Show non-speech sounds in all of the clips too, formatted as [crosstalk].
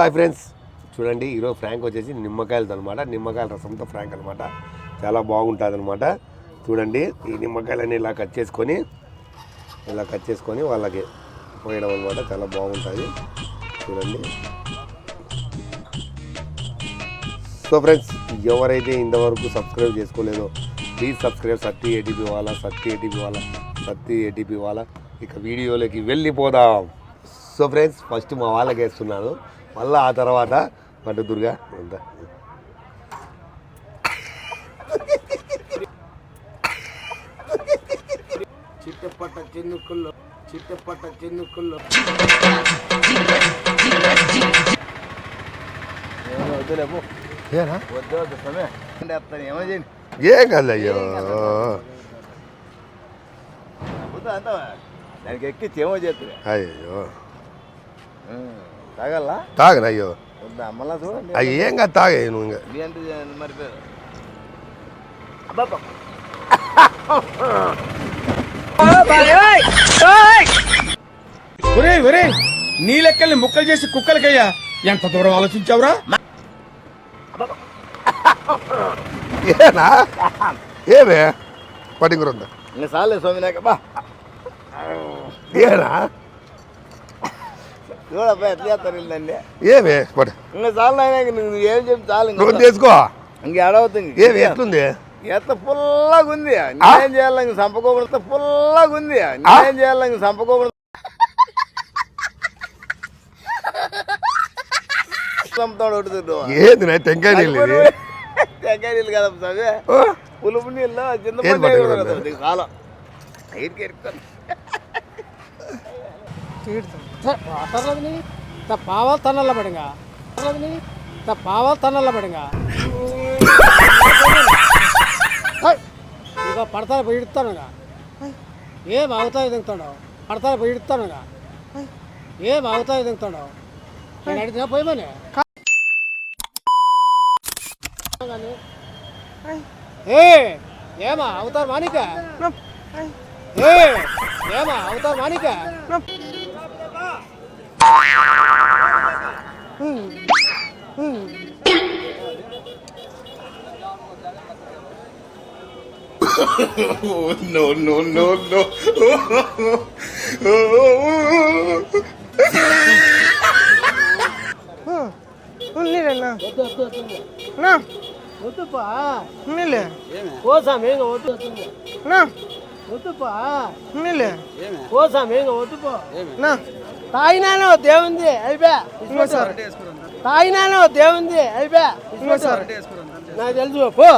Hi friends. చూడండి ఈరోజు Frank వచ్చేసి నిమ్మకాయలతో అనమాట నిమ్మకాయల రసంతో ఫ్రాంక్ అనమాట చాలా బాగుంటుంది అనమాట చూడండి ఈ నిమ్మకాయలన్నీ ఇలా కట్ చేసుకొని ఇలా కట్ చేసుకొని వాళ్ళకి పోయడం అనమాట చాలా బాగుంటుంది. చూడండి. సో ఫ్రెండ్స్ ఎవరైతే ఇంతవరకు సబ్స్క్రైబ్ చేసుకోలేదో ప్లీజ్ సబ్స్క్రైబ్ సత్తి ఏటీపీ వాళ్ళ సత్తి ఏటీపీ వాళ్ళ సత్తి ఏటీపీ వాళ్ళ. ఇక వీడియోలోకి వెళ్ళిపోదాం. సో ఫ్రెండ్స్ ఫస్ట్ మా వాళ్ళకి వేస్తున్నాను మళ్ళీ ఆ తర్వాత పట్టు దుర్గా అంతా. చిట్టపట్ట చిన్నుకుల్లో చిట్టపట్ట చిన్నుకుల్లో వద్దులేపు ఏనా? వద్దు వద్దు సమయ. ఏమో చేయండి ఏం కాదు అయ్యో అంత దానికి ఎక్కి ఏమో చేస్తుంది అయ్యో తాగల్లా? తాగను అయ్యో. మళ్ళా చూడండి. అయ్యి ఏం కాదు తాగే నువ్వు ఇంకా. మరి ఒరే ఒరే నీ లెక్కల్ని ముక్కలు చేసి కుక్కలకయ్యా. ఎంత దూరం ఆలోచించావురా? ఏనా? ఏమే? పట్టింగురందా ఇంకా సాలే స్వామి నాక బా. ఏనా? చూడబ్బా ఎట్లా చేస్తారు వీళ్ళండి ఏమే? పట్టు. ఇంకా చాలు నాయన నువ్వు ఏం చెప్పి చాలు ఇంకా. నువ్వు తీసుకో. ఇంక ఏడవుతుంది ఏమి? ఎట్లుంది? ఎంత పుల్లగా ఉంది. నేనేం చేయాలి ఇంక చంపకోకుండా పుల్లగా ఉంది. నేనేం చేయాలి ఇంక చంపకోకుండా చంపుతాడు ఒకటి ఏంది నా టెంకాయ నీళ్ళు ఇది? తెగ నీళ్ళు కదా సవే ఓ, పులుపు నీళ్ళు ఏం చింతపండు పట్టుకురా కదా నీకు కాలం ఎయిర్కి ఎరుకుతాను అసర్లది పావాల తనల్ల పడుங்க అసర్లది పావాల తనల్ల పడుங்க ఇక పడతా పోయి ఇడతానుగా. ఏం అవుతా ఎదుగుతాడు పడతా పోయి ఇడతానుగా. ఏం అవుతా ఎదుగుతాడు నేను అడిగినా పోయమని. ఏ ఏమా అవుతారు మానిక ఏ ఏమా అవుతారు మానిక [laughs] no, no, no, no. వద్దుపా కోసామి ఇంకా వద్దు వద్దుపా కోసామి ఇంకా వద్దుపో తాగినాను దేవుంది అయిపోయా తాగినాను దేవుంది అయిపోయా నాకు తెలుసు పో.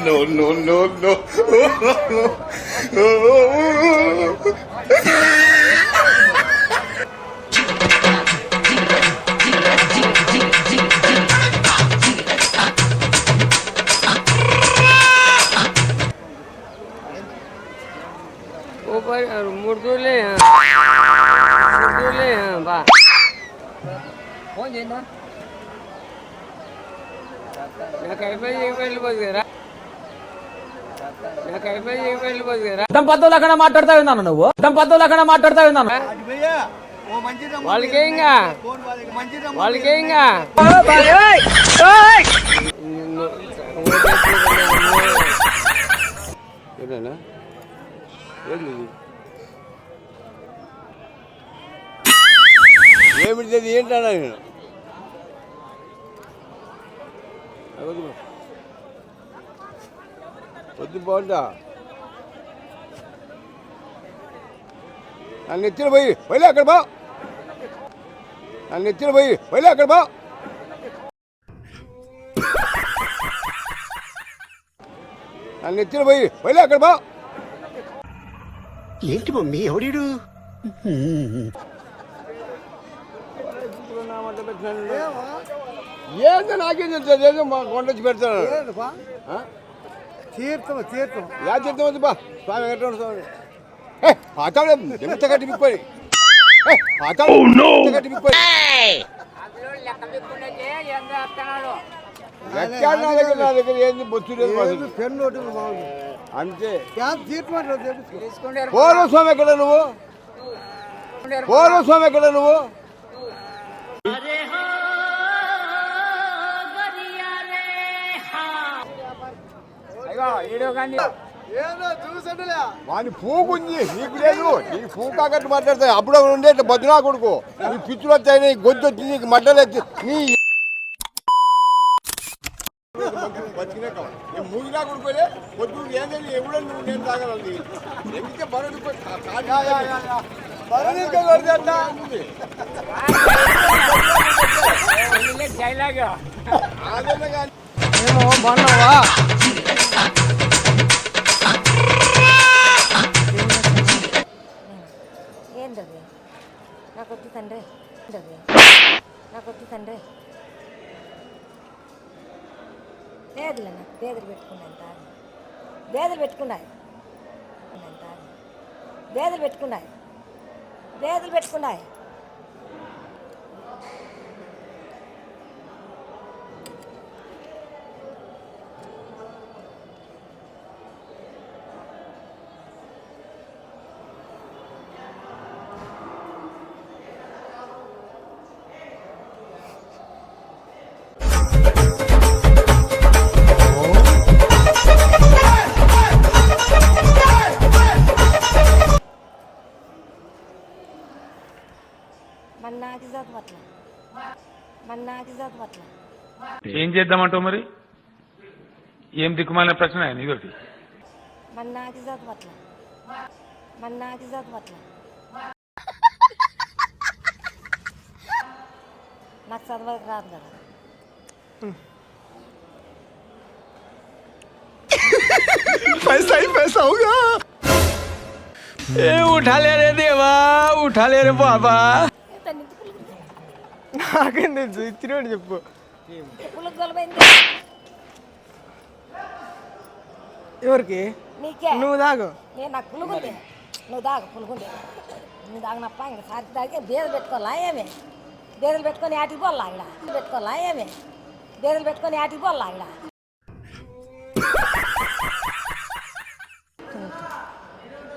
No, no, no, no. [laughs] ముడుతులే ముడుతులే బా ఫోన్ చేయండి నాకు అయిపోయి ఏమి వెళ్ళిపోదు కదా నాకు అయిపోయి ఏమి వెళ్ళిపోదు కదా అర్థం పద్ధతులు అక్కడ మాట్లాడుతా ఉన్నాను నువ్వు అర్థం పద్ధతులు అక్కడ మాట్లాడుతా ఉన్నాను వాళ్ళకేంగా వాళ్ళకేంగా ఏంటన్నా ఏంది ఇది? ఏమిటి ఇది? ఏంటన్నా నేను వద్దు బా. వద్దు బాగుంటా నన్ను ఎత్తిన పోయి వెళ్ళి అక్కడ బా నన్ను ఎత్తిన పోయి వెళ్ళి అక్కడ బా నన్ను ఎత్తిన పోయి వెళ్ళి అక్కడ బా ఏంటి మమ్మీ ఎవడీడు ఏందో నాకేం తెలుసు? ఏదో మా కొండొచ్చి పెడతాను తీర్థం తీర్థం. యా చేద్దాం వద్దు బా. స్వామి వెంకటరమణ స్వామి. ఏ పాతాడు ఎంత పాతాడు ఎంత ఎక్కడ నా దగ్గర నా దగ్గర ఏంది. పెన్ను అంతే. ట్రీట్మెంట్ చేపించుకో పోరు స్వామి ఎక్కడ నువ్వు? పోరు స్వామి ఎక్కడ నువ్వు? వాని పూకుంది. నీకు లేదు. నీకు పూ కాకట్టు మాట్లాడతాయి. అప్పుడు ఉండే బద్దునా కొడుకు. నీ పిచ్చులు వచ్చాయి నీ గొంతు వచ్చి నీకు మడ్డలు వచ్చి నీ మూగినా కొడుకోలే పొద్దు ఏంటంటే ఎవడో నువ్వు నేను తాగలండి ఎందుకే బరుడు ఏమో బాగున్నావా ఏంటది నాకు వద్దు తండ్రి. నాకు వద్దు తండ్రి. పేదలు నాకు బేదలు పెట్టుకున్నాను తాగి బేదలు పెట్టుకున్నాయి. తాగి బేదలు పెట్టుకున్నాయి. బేదలు పెట్టుకున్నాయి. నాకు ఏం చేద్దామంటావు మరి? ఏం దిక్కుమాలిన ప్రశ్న ఇదొకటి మన నాకు పట్ల మన నాకు పట్ల నాకు చదవక రాదు కదా. ఏ ఉఠాలే రే దేవా ఉఠాలే రే బాబా నాకేం తెలుసు ఇచ్చినోడు చెప్పు పులకు గొలవైంది ఎవరికి నీకే నువ్వు దాగు నేను నాకు పులుగుంది నువ్వు దాగ పులుగుంది నువ్వు దాగినప్ప ఇంకా సాటి దాగి బేదలు పెట్టుకోవాలా ఏమి బేదలు పెట్టుకొని ఆటికి పోవాలా ఇక్కడ పెట్టుకోవాలా ఏమి బేదలు పెట్టుకొని ఆటికి పోవాలా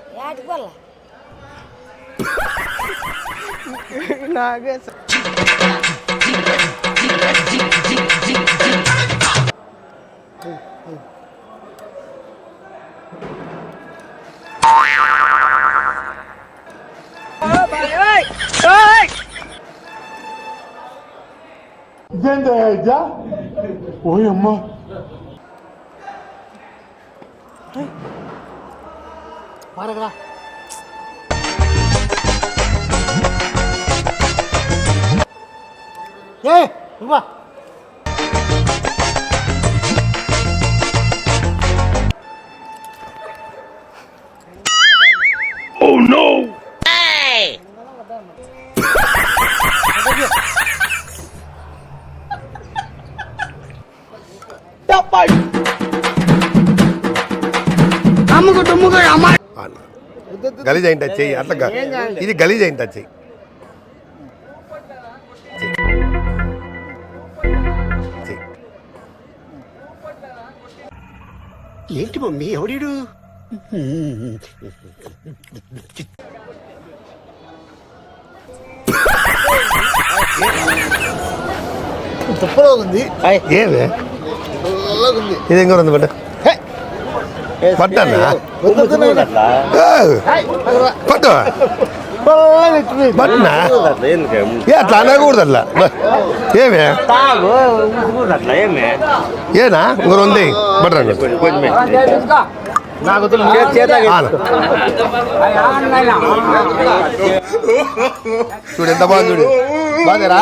ఇక్కడ ఆటికి పోవాలా నాకే పారగరా ఏ నువ్వా? గలీజ్ అయింది టచ్ చెయ్యి? అట్లా గా- ఇది గలీజ్ చెయ్యి చెయ్యి. ఏంటి మమ్మీ ఎవడీడు తుప్పలో ఉంది ఏమి ఉంది ఇది ఇంకా ఉంది బట్ట పట్టన్నా పట్టు పట్టునా ఏ అట్లా అనకూడదు అట్లా ఏమి? ఏనా? ఇంకొరు ఉంది నాకు చూడు ఎంత బాగుంది చూడు. బాగారా